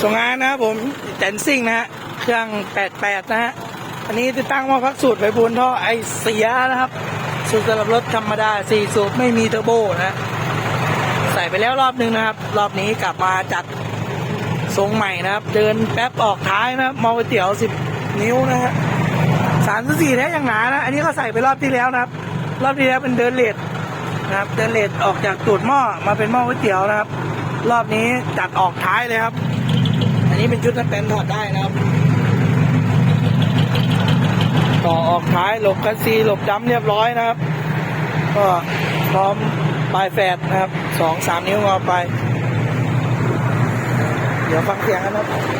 ส่งงานนะครับผมแจนซิ่งนะฮะเครื่อง 88 นะฮะอันนี้ติดตั้งมาพักสูตรไฟบูนท่อไอเสียนะครับ สูตรสำหรับรถธรรมดา4สูบไม่มีเทอร์โบนะใส่ไปแล้วรอบนึงนะครับ รอบนี้กลับมาจัดทรงใหม่นะครับ เดินแป๊บออกท้ายนะมอก๋วยเตี๋ยว10นิ้วนะฮะสามสี่แท้อย่างหนานะ อันนี้ก็ใส่ไปรอบที่แล้วนะครับ รอบที่แล้วเป็นเดินเลดนะครับ เดินเลดออกจากตูดหม้อมาเป็นหม้อก๋วยเตี๋ยวนะครับ รอบนี้จัดออกท้ายเลยครับ นี้เป็นชุดนักเต้นถอดได้นะครับ ต่อออกท้ายหลบคันซีหลบจ้ำเรียบร้อยนะครับ ก็พร้อมปลายแฟดนะครับสองสามนิ้วงอไป เดี๋ยวฟังเสียงกันนะครับ